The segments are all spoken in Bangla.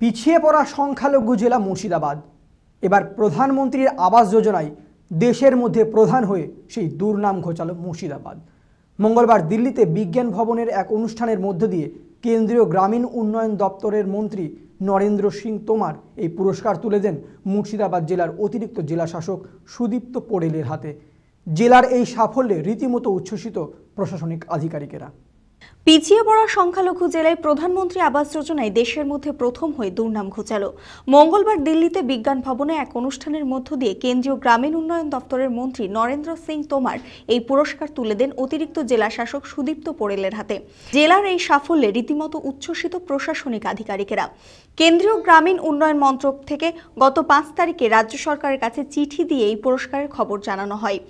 পিছিয়ে পড়া সংখ্যালঘু জেলা মুর্শিদাবাদ। এবার প্রধানমন্ত্রীর আবাস যোজনায় দেশের মধ্যে প্রধান হয়ে সেই দুর্নাম ঘোচালো মুর্শিদাবাদ। মঙ্গলবার দিল্লিতে বিজ্ঞান ভবনের এক অনুষ্ঠানের মধ্য দিয়ে কেন্দ্রীয় গ্রামীণ উন্নয়ন দপ্তরের মন্ত্রী নরেন্দ্র সিং তোমার এই পুরস্কার তুলে দেন মুর্শিদাবাদ জেলার অতিরিক্ত জেলা শাসক সুদীপ্ত পোড়েলের হাতে। জেলার এই সাফল্যে রীতিমতো উচ্ছ্বসিত প্রশাসনিক আধিকারিকেরা। পিছিয়ে পড়া সংখ্যালঘু জেলায় প্রধানমন্ত্রী আবাস যোজনায় দেশের মধ্যে প্রথম হয়ে দুর্নাম ঘোচালো। মঙ্গলবার দিল্লিতে বিজ্ঞান ভবনে এক অনুষ্ঠানের মধ্য দিয়ে কেন্দ্রীয় গ্রামীণ উন্নয়ন দপ্তরের মন্ত্রী নরেন্দ্র সিং তোমার এই পুরস্কার তুলে দেন অতিরিক্ত জেলা শাসক সুদীপ্ত পোড়েলের হাতে। জেলার এই সাফল্যে রীতিমতো উচ্ছ্বসিত প্রশাসনিক আধিকারিকেরা। কেন্দ্রীয় গ্রামীণ উন্নয়ন মন্ত্রক থেকে গত পাঁচ তারিখে রাজ্য সরকারের কাছে চিঠি দিয়ে এই পুরস্কারের খবর জানানো হয়।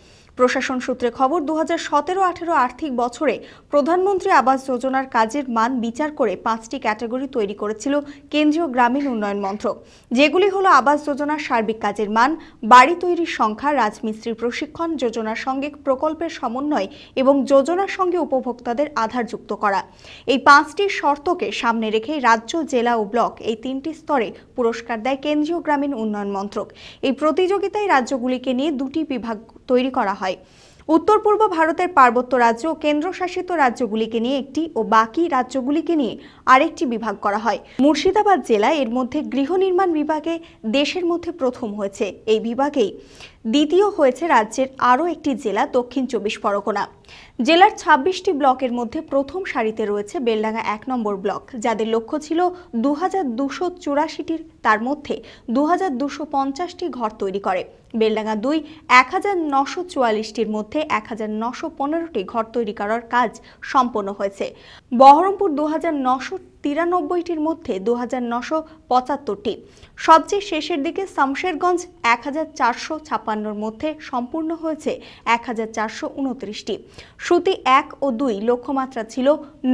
প্রশাসন সূত্রে খবর দু হাজার সতেরো আর্থিক বছরে প্রধানমন্ত্রী আবাস যোজনার কাজের মান বিচার করে পাঁচটি ক্যাটাগরি তৈরি করেছিল কেন্দ্রীয় গ্রামীণ উন্নয়ন মন্ত্রক। যেগুলি হলো আবাস যোজনার সার্বিক কাজের মান, বাড়ি তৈরির সংখ্যা, রাজমিস্ত্রির প্রশিক্ষণ, যোজনার সঙ্গে প্রকল্পের সমন্বয় এবং যোজনার সঙ্গে উপভোক্তাদের আধার যুক্ত করা। এই পাঁচটি শর্তকে সামনে রেখে রাজ্য, জেলা ও ব্লক এই তিনটি স্তরে পুরস্কার দেয় কেন্দ্রীয় গ্রামীণ উন্নয়ন মন্ত্রক। এই প্রতিযোগিতায় রাজ্যগুলিকে নিয়ে দুটি বিভাগ তৈরি করা হয়। উত্তর পূর্ব ভারতের পার্বত্য রাজ্য ও কেন্দ্রশাসিত রাজ্যগুলিকে নিয়ে একটি ও বাকি রাজ্যগুলিকে নিয়ে আরেকটি বিভাগ করা হয়। মুর্শিদাবাদ জেলায় এর মধ্যে গৃহ নির্মাণ বিভাগে দেশের মধ্যে প্রথম হয়েছে। এই বিভাগেই দ্বিতীয় হয়েছে রাজ্যের আরও একটি জেলা, দক্ষিণ চব্বিশ পরগনা। জেলার ছাব্বিশটি ব্লকের মধ্যে প্রথম সারিতে রয়েছে বেলডাঙ্গা এক নম্বর ব্লক, যাদের লক্ষ্য ছিল দু হাজার দুশো চুরাশিটির তার মধ্যে দু হাজার দুশো পঞ্চাশটি ঘর তৈরি করে। বেলডাঙ্গা দুই এক হাজার নশো চুয়াল্লিশটির মধ্যে এক হাজার নশো পনেরোটি ঘর তৈরি করার কাজ সম্পন্ন হয়েছে। বহরমপুর দু হাজার নশো তিরানব্বইটির মধ্যে দু হাজার নশো পঁচাত্তরটি। সবচেয়ে শেষের দিকে শামশেরগঞ্জ এক হাজার চারশো মধ্যে সম্পূর্ণ হয়েছে এক হাজার চারশো উনত্রিশটি। শ্রুতি এক ও দুই লক্ষ্যমাত্রা ছিল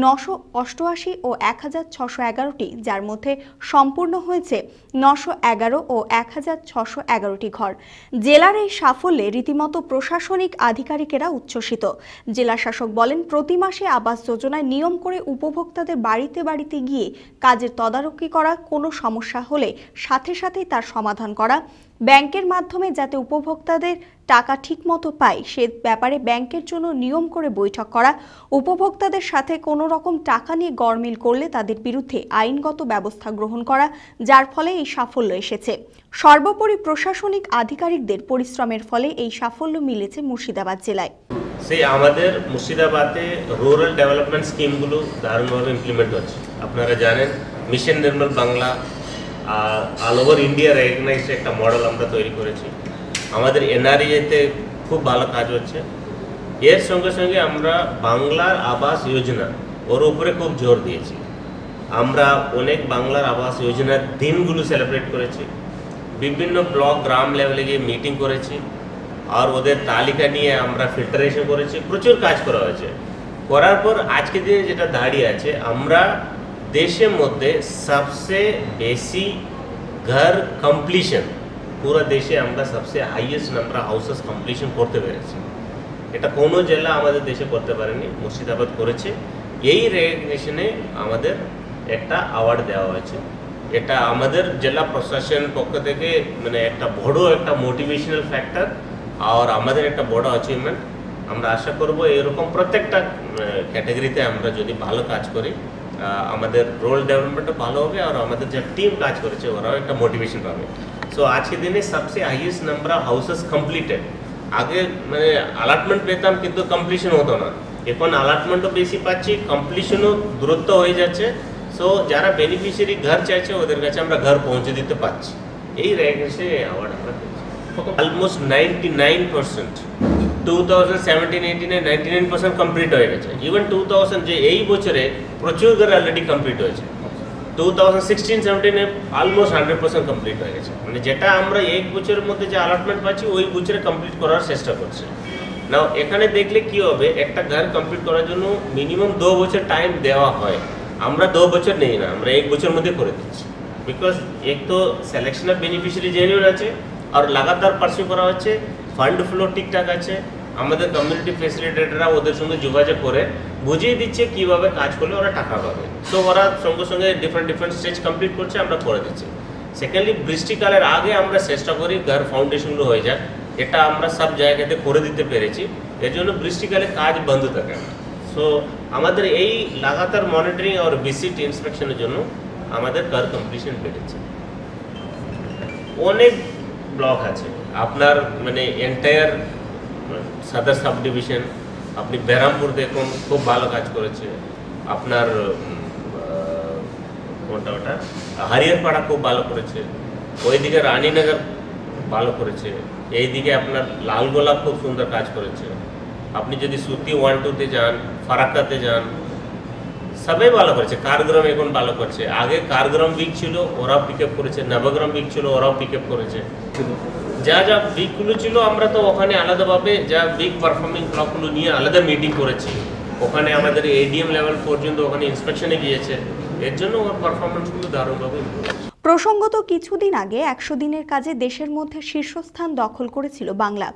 নশো অষ্টআশি ও এক হাজার ছশো এগারোটি, যার মধ্যে সম্পূর্ণ হয়েছে নশো এগারো ও এক হাজার ছশো এগারোটি ঘর। জেলার এই সাফল্যে রীতিমতো প্রশাসনিক আধিকারিকেরা উচ্ছ্বসিত। জেলা শাসক বলেন, প্রতি মাসে আবাস যোজনায় নিয়ম করে উপভোক্তাদের বাড়িতে বাড়িতে গিয়ে কাজের তদারকি করা কোনো সমস্যা হলে সাথে সাথেই তার সমাধান করা। ব্যাংকের মাধ্যমে যাতে উপভোক্তাদের টাকা ঠিকমতো পায়, সে ব্যাপারে ব্যাংকের জন্য নিয়ম করে বৈঠক করা। উপভোক্তাদের সাথে কোনো রকম টাকা নিয়ে গরমিল করলে তাদের বিরুদ্ধে আইনগত ব্যবস্থা গ্রহণ করা, যার ফলে এই সাফল্য এসেছে। সর্বোপরি প্রশাসনিক আধিকারিকদের পরিশ্রমের ফলে এই সাফল্য মিলেছে মুর্শিদাবাদ জেলায়। সেই আমাদের মুর্শিদাবাদে রুরাল ডেভেলপমেন্ট স্কিমগুলো দারুণভাবে ইমপ্লিমেন্ট হচ্ছে। আপনারা জানেন mission Nirmal Bangla all over India recognised একটা মডেল আমরা তৈরি করেছি। আমাদের এনআরইএতে খুব ভালো কাজ হচ্ছে। এর সঙ্গে সঙ্গে আমরা বাংলার আবাস যোজনা, ওর উপরে খুব জোর দিয়েছি। আমরা অনেক বাংলার আবাস যোজনার দিনগুলো সেলিব্রেট করেছি। বিভিন্ন ব্লক, গ্রাম লেভেলে গিয়ে মিটিং করেছি। আর ওদের তালিকা নিয়ে আমরা ফিল্টারেশন করেছি, প্রচুর কাজ করা হয়েছে। করার পর আজকে দিনে যেটা দাঁড়িয়ে আছে, আমরা দেশের মধ্যে সবসে বেশি ঘর কমপ্লিশন পুরো দেশে আমরা সবসে হাইয়েস্ট নাম্বার হাউসেস কমপ্লিশন করতে পেরেছি। এটা কোনো জেলা আমাদের দেশে করতে পারেনি, মুর্শিদাবাদ করেছে। এই রেকগনিশনে আমাদের একটা অ্যাওয়ার্ড দেওয়া হয়েছে। এটা আমাদের জেলা প্রশাসন পক্ষ থেকে মানে একটা বড় একটা মোটিভেশনাল ফ্যাক্টর আর আমাদের একটা বড় অ্যাচিভমেন্ট আমরা আশা করব এরকম প্রত্যেকটা ক্যাটাগরিতে আমরা যদি ভালো কাজ করি আমাদের রোল ডেভেলপমেন্টও ভালো হবে আর আমাদের যে টিম কাজ করেছে, ওরাও একটা মোটিভেশন পাবে। সো আজকে দিনে সবচেয়ে highest number of houses completed আগে মানে অ্যালটমেন্ট পেতাম কিন্তু কমপ্লিশন হতো না। এখন অ্যালটমেন্টও বেশি পাচ্ছি কমপ্লিশনও দূরত্ব হয়ে যাচ্ছে। সো যারা বেনিফিশিয়ারি ঘর চাইছে, ওদের কাছে আমরা ঘর পৌঁছে দিতে পারছি। এই রেগেছে award almost ninety nine percent two thousand seventeen এইটিনে ninety nine percent complete হয়ে গেছে। ইভেন টু থাউজেন্ড যে এই বছরে প্রচুর ঘর অলরেডি কমপ্লিট হয়েছে। টু থাউজেন্ড সিক্সটিন সেভেন্টিনে অলমোস্ট হান্ড্রেড পার্সেন্ট কমপ্লিট হয়ে গেছে। মানে যেটা আমরা এক বছরের মধ্যে যে অ্যালটমেন্ট পাচ্ছি, ওই বছরে কমপ্লিট করার চেষ্টা করছি। নাও এখানে দেখলে কি হবে? একটা ঘর কমপ্লিট করার জন্য মিনিমাম দু বছর টাইম দেওয়া হয়। আমরা দু বছর নেই না, আমরা এক বছর মধ্যে করে দিচ্ছি। বিকজ এক তো সিলেকশন বেনিফিশিয়ারি জেনুইন আছে আর লাগাতার পার্সিউ করা হচ্ছে। ফান্ড ফ্লো ঠিকঠাক আছে। আমাদের কমিউনিটি ফেসিলিটেটররা ওদের সঙ্গে যোগাযোগ করে বুঝিয়ে দিচ্ছে কীভাবে কাজ করলে ওরা টাকা পাবে। সো ওরা সঙ্গে সঙ্গে ডিফারেন্ট ডিফারেন্ট স্টেজ কমপ্লিট করছে, আমরা করে দিচ্ছি। সেকেন্ডলি বৃষ্টিকালের আগে আমরা চেষ্টা করি ঘর ফাউন্ডেশনগুলো হয়ে যাক। এটা আমরা সব জায়গাতে করে দিতে পেরেছি। এর জন্য বৃষ্টিকালে কাজ বন্ধ থাকে না। সো আমাদের এই লাগাতার মনিটরিং আর ভিজিট ইন্সপেকশনের জন্য আমাদের কার কমপ্লিশন বেড়েছে। অনেক ব্লক আছে। আপনার মানে এন্টায়ার সদর সাব ডিভিশন আপনি ব্যারামপুর দেখুন, খুব ভালো কাজ করেছে। আপনার কোনটা ওটা? হারিয়ারপাড়া খুব ভালো করেছে। ওইদিকে রানীনগর ভালো করেছে। এইদিকে আপনার লালগোলা খুব সুন্দর কাজ করেছে। আপনি যদি সুতি ওয়ান টুতে যান, ফারাক্কাতে যান সবাই ভালো করেছে। কারগ্রাম এখন ভালো করছে। আগে কারগ্রাম উইক ছিল, ওরাও পিক আপ করেছে। নবগ্রাম বিক ছিল, ওরাও পিক আপ করেছে। যা যা বিকগুলো ছিল, আমরা তো ওখানে আলাদাভাবে যা উইক পারফর্মিং ব্লকগুলো নিয়ে আলাদা মিটিং করেছি। ওখানে আমাদের এডিএম লেভেল পর্যন্ত ওখানে ইন্সপেকশনে গিয়েছে। এর জন্য ওর পারফরমেন্সগুলো দারুণভাবে প্রসঙ্গত কিছুদিন আগে একশো দিনের কাজে দেশের মধ্যে শীর্ষস্থান দখল করেছিল বাংলা।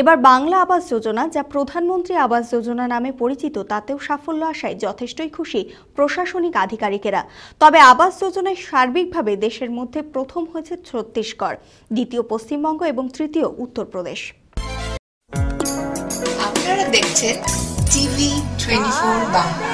এবার বাংলা আবাস যোজনা, যা প্রধানমন্ত্রী আবাস যোজনা নামে পরিচিত, তাতেও সাফল্য আসায় যথেষ্টই খুশি প্রশাসনিক আধিকারিকেরা। তবে আবাস যোজনায় সার্বিকভাবে দেশের মধ্যে প্রথম হয়েছে ছত্তিশগড়, দ্বিতীয় পশ্চিমবঙ্গ এবং তৃতীয় উত্তরপ্রদেশ। আপনারা দেখছেন TV twenty four Bangla.